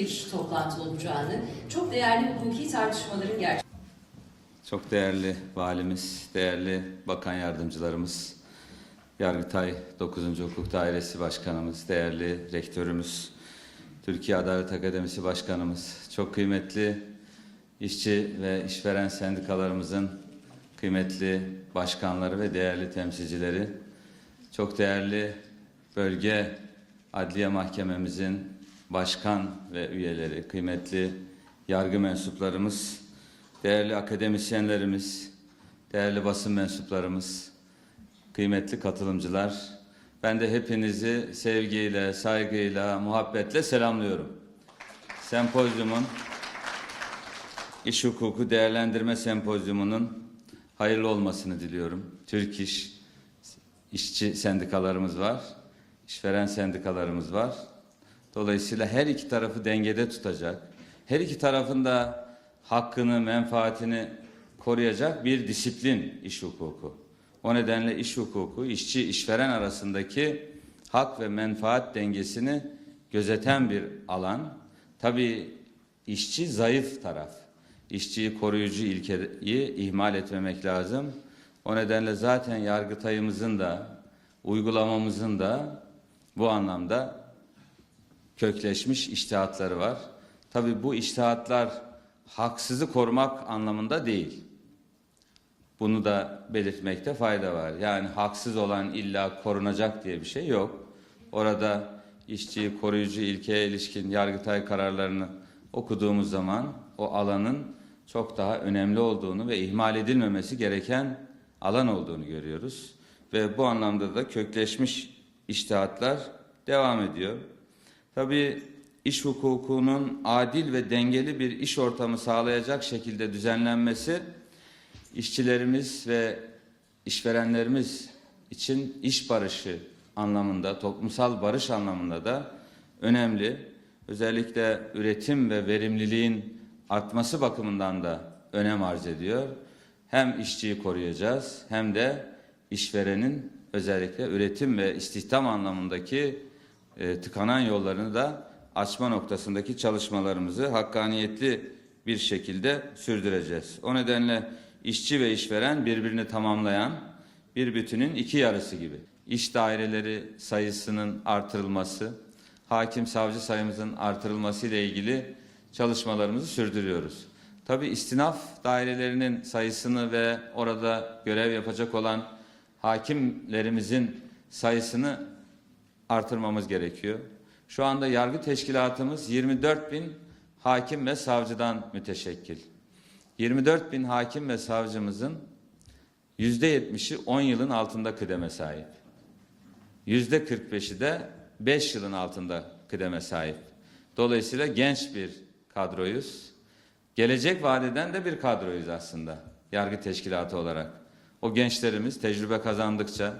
bir toplantı olacağını, çok değerli hukuki tartışmaların gerçekleştirileceğini Çok değerli valimiz, değerli bakan yardımcılarımız, Yargıtay 9. Hukuk Dairesi Başkanımız, değerli rektörümüz, Türkiye Adalet Akademisi Başkanımız, çok kıymetli işçi ve işveren sendikalarımızın kıymetli başkanları ve değerli temsilcileri, çok değerli bölge adliye mahkememizin başkan ve üyeleri, kıymetli yargı mensuplarımız, değerli akademisyenlerimiz, değerli basın mensuplarımız, kıymetli katılımcılar, ben de hepinizi sevgiyle, saygıyla, muhabbetle selamlıyorum. Sempozyumun, İş Hukuku Değerlendirme Sempozyumu'nun hayırlı olmasını diliyorum. Türk İş, işçi sendikalarımız var, işveren sendikalarımız var. Dolayısıyla her iki tarafı dengede tutacak, her iki tarafın da hakkını, menfaatini koruyacak bir disiplin iş hukuku. O nedenle iş hukuku, işçi işveren arasındaki hak ve menfaat dengesini gözeten bir alan. Tabii işçi zayıf taraf. İşçiyi koruyucu ilkeyi ihmal etmemek lazım. O nedenle zaten yargıtayımızın da uygulamamızın da bu anlamda kökleşmiş iştihatları var. Tabii bu iştihatlar haksızı korumak anlamında değil. Bunu da belirtmekte fayda var. Yani haksız olan illa korunacak diye bir şey yok. Orada işçiyi koruyucu ilkeye ilişkin yargıtay kararlarını okuduğumuz zaman o alanın çok daha önemli olduğunu ve ihmal edilmemesi gereken alan olduğunu görüyoruz. Ve bu anlamda da kökleşmiş iştihatlar devam ediyor. Tabii iş hukukunun adil ve dengeli bir iş ortamı sağlayacak şekilde düzenlenmesi işçilerimiz ve işverenlerimiz için iş barışı anlamında, toplumsal barış anlamında da önemli. Özellikle üretim ve verimliliğin artması bakımından da önem arz ediyor. Hem işçiyi koruyacağız hem de işverenin özellikle üretim ve istihdam anlamındaki e, tıkanan yollarını da açma noktasındaki çalışmalarımızı hakkaniyetli bir şekilde sürdüreceğiz. O nedenle işçi ve işveren birbirini tamamlayan bir bütünün iki yarısı gibi. İş daireleri sayısının artırılması, hakim savcı sayımızın artırılması ile ilgili çalışmalarımızı sürdürüyoruz. Tabi istinaf dairelerinin sayısını ve orada görev yapacak olan hakimlerimizin sayısını artırmamız gerekiyor. Şu anda yargı teşkilatımız 24 bin hakim ve savcıdan müteşekkil. 24 bin hakim ve savcımızın %70'i 10 yılın altında kıdeme sahip. %45'i de 5 yılın altında kıdeme sahip. Dolayısıyla genç bir kadroyuz. Gelecek vadeden de bir kadroyuz aslında yargı teşkilatı olarak. O gençlerimiz tecrübe kazandıkça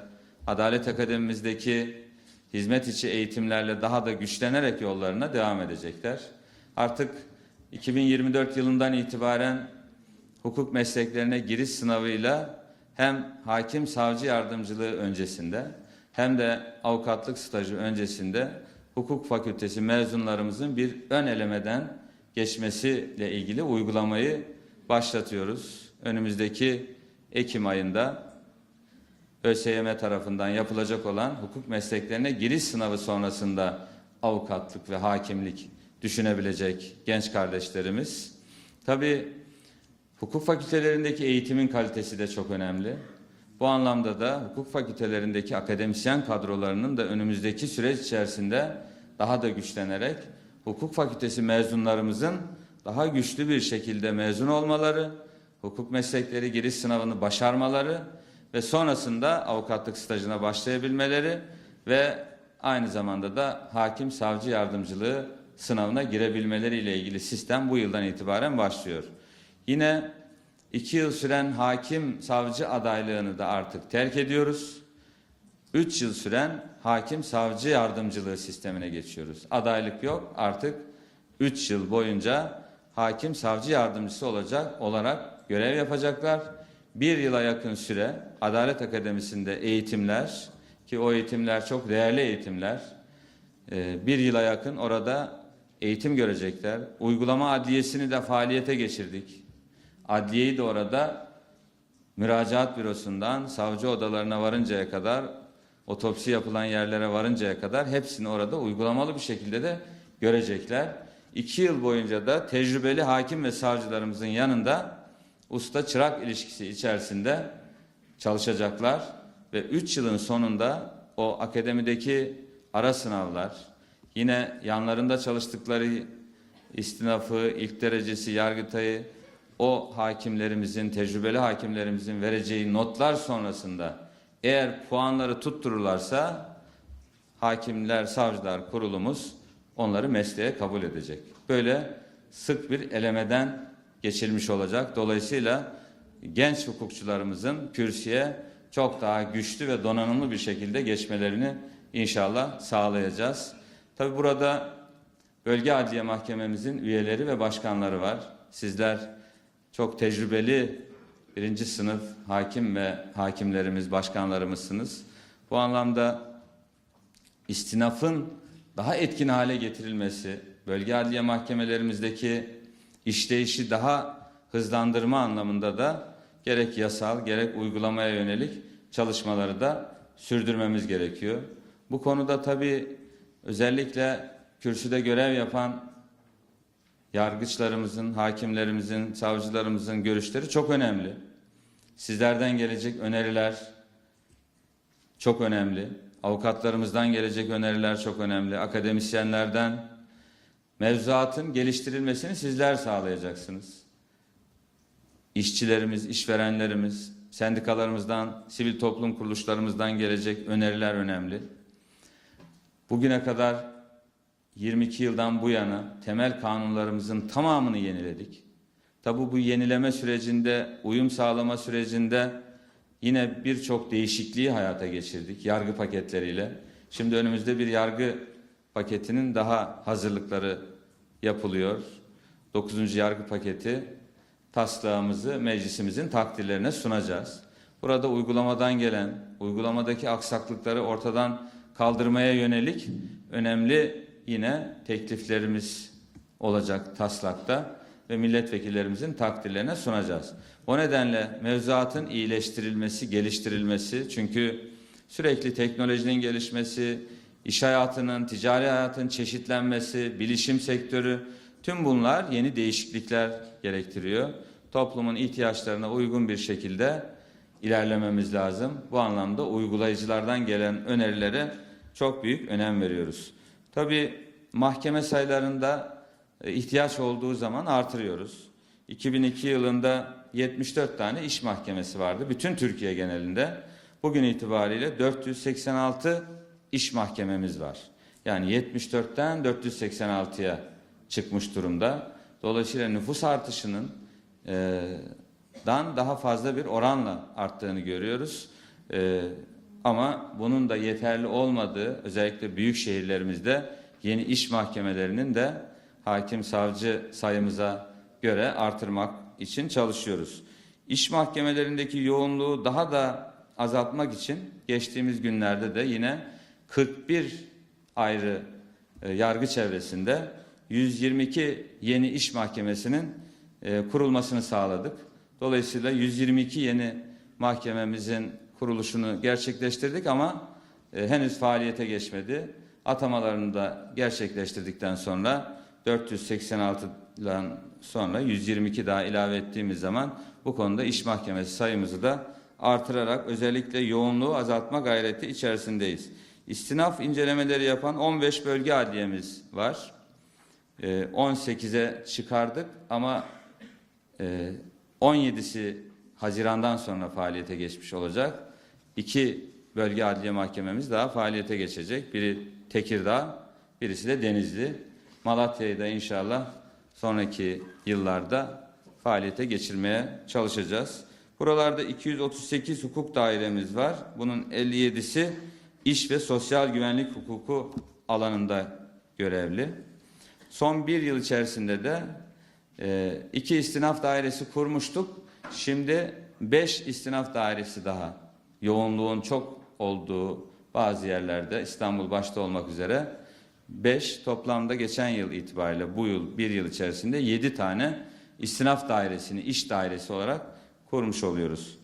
Adalet Akademimizdeki hizmet içi eğitimlerle daha da güçlenerek yollarına devam edecekler. Artık 2024 yılından itibaren hukuk mesleklerine giriş sınavıyla hem hakim savcı yardımcılığı öncesinde hem de avukatlık stajı öncesinde hukuk fakültesi mezunlarımızın bir ön elemeden geçmesiyle ilgili uygulamayı başlatıyoruz. Önümüzdeki Ekim ayında ÖSYM tarafından yapılacak olan hukuk mesleklerine giriş sınavı sonrasında avukatlık ve hakimlik düşünebilecek genç kardeşlerimiz. Tabii hukuk fakültelerindeki eğitimin kalitesi de çok önemli. Bu anlamda da hukuk fakültelerindeki akademisyen kadrolarının da önümüzdeki süreç içerisinde daha da güçlenerek hukuk fakültesi mezunlarımızın daha güçlü bir şekilde mezun olmaları, hukuk meslekleri giriş sınavını başarmaları ve sonrasında avukatlık stajına başlayabilmeleri ve aynı zamanda da hakim savcı yardımcılığı sınavına girebilmeleri ile ilgili sistem bu yıldan itibaren başlıyor. Yine iki yıl süren hakim savcı adaylığını da artık terk ediyoruz. Üç yıl süren hakim savcı yardımcılığı sistemine geçiyoruz. Adaylık yok artık üç yıl boyunca hakim savcı yardımcısı olacak olarak görev yapacaklar. Bir yıla yakın süre Adalet Akademisi'nde eğitimler ki o eğitimler çok değerli eğitimler. Ee, bir yıla yakın orada eğitim görecekler. Uygulama adliyesini de faaliyete geçirdik. Adliyeyi de orada müracaat bürosundan savcı odalarına varıncaya kadar otopsi yapılan yerlere varıncaya kadar hepsini orada uygulamalı bir şekilde de görecekler. İki yıl boyunca da tecrübeli hakim ve savcılarımızın yanında usta çırak ilişkisi içerisinde çalışacaklar ve üç yılın sonunda o akademideki ara sınavlar yine yanlarında çalıştıkları istinafı, ilk derecesi, yargıtayı o hakimlerimizin, tecrübeli hakimlerimizin vereceği notlar sonrasında eğer puanları tuttururlarsa hakimler, savcılar kurulumuz onları mesleğe kabul edecek. Böyle sık bir elemeden geçilmiş olacak. Dolayısıyla genç hukukçularımızın kürsüye çok daha güçlü ve donanımlı bir şekilde geçmelerini inşallah sağlayacağız. Tabi burada Bölge Adliye Mahkememizin üyeleri ve başkanları var. Sizler çok tecrübeli birinci sınıf hakim ve hakimlerimiz, başkanlarımızsınız. Bu anlamda istinafın daha etkin hale getirilmesi, bölge adliye mahkemelerimizdeki işleyişi daha hızlandırma anlamında da gerek yasal gerek uygulamaya yönelik çalışmaları da sürdürmemiz gerekiyor. Bu konuda tabii özellikle kürsüde görev yapan yargıçlarımızın, hakimlerimizin, savcılarımızın görüşleri çok önemli. Sizlerden gelecek öneriler çok önemli. Avukatlarımızdan gelecek öneriler çok önemli. Akademisyenlerden mevzuatın geliştirilmesini sizler sağlayacaksınız. İşçilerimiz, işverenlerimiz, sendikalarımızdan, sivil toplum kuruluşlarımızdan gelecek öneriler önemli. Bugüne kadar 22 yıldan bu yana temel kanunlarımızın tamamını yeniledik. Tabi bu yenileme sürecinde, uyum sağlama sürecinde yine birçok değişikliği hayata geçirdik yargı paketleriyle. Şimdi önümüzde bir yargı paketinin daha hazırlıkları yapılıyor. 9. yargı paketi taslağımızı meclisimizin takdirlerine sunacağız. Burada uygulamadan gelen, uygulamadaki aksaklıkları ortadan kaldırmaya yönelik önemli yine tekliflerimiz olacak taslakta ve milletvekillerimizin takdirlerine sunacağız. O nedenle mevzuatın iyileştirilmesi, geliştirilmesi çünkü sürekli teknolojinin gelişmesi, iş hayatının, ticari hayatın çeşitlenmesi, bilişim sektörü tüm bunlar yeni değişiklikler gerektiriyor. Toplumun ihtiyaçlarına uygun bir şekilde ilerlememiz lazım. Bu anlamda uygulayıcılardan gelen önerilere çok büyük önem veriyoruz. Tabii mahkeme sayılarında e, ihtiyaç olduğu zaman artırıyoruz. 2002 yılında 74 tane iş mahkemesi vardı bütün Türkiye genelinde. Bugün itibariyle 486 iş mahkememiz var. Yani 74'ten 486'ya çıkmış durumda. Dolayısıyla nüfus artışının e, dan daha fazla bir oranla arttığını görüyoruz. E, ama bunun da yeterli olmadığı özellikle büyük şehirlerimizde yeni iş mahkemelerinin de hakim savcı sayımıza göre artırmak için çalışıyoruz. İş mahkemelerindeki yoğunluğu daha da azaltmak için geçtiğimiz günlerde de yine 41 ayrı e, yargı çevresinde 122 yeni iş mahkemesinin e, kurulmasını sağladık. Dolayısıyla 122 yeni mahkememizin kuruluşunu gerçekleştirdik ama e, henüz faaliyete geçmedi. Atamalarını da gerçekleştirdikten sonra 486'dan sonra 122 daha ilave ettiğimiz zaman bu konuda iş mahkemesi sayımızı da artırarak özellikle yoğunluğu azaltma gayreti içerisindeyiz. İstinaf incelemeleri yapan 15 bölge adliyemiz var. Ee, 18'e çıkardık ama e, 17'si Haziran'dan sonra faaliyete geçmiş olacak. İki bölge adliye mahkememiz daha faaliyete geçecek. Biri Tekirdağ, birisi de Denizli. Malatya'yı da inşallah sonraki yıllarda faaliyete geçirmeye çalışacağız. Buralarda 238 hukuk dairemiz var. Bunun 57'si iş ve sosyal güvenlik hukuku alanında görevli. Son bir yıl içerisinde de e, iki istinaf dairesi kurmuştuk. Şimdi 5 istinaf dairesi daha yoğunluğun çok olduğu bazı yerlerde İstanbul başta olmak üzere 5 toplamda geçen yıl itibariyle bu yıl bir yıl içerisinde 7 tane istinaf dairesini iş dairesi olarak kurmuş oluyoruz.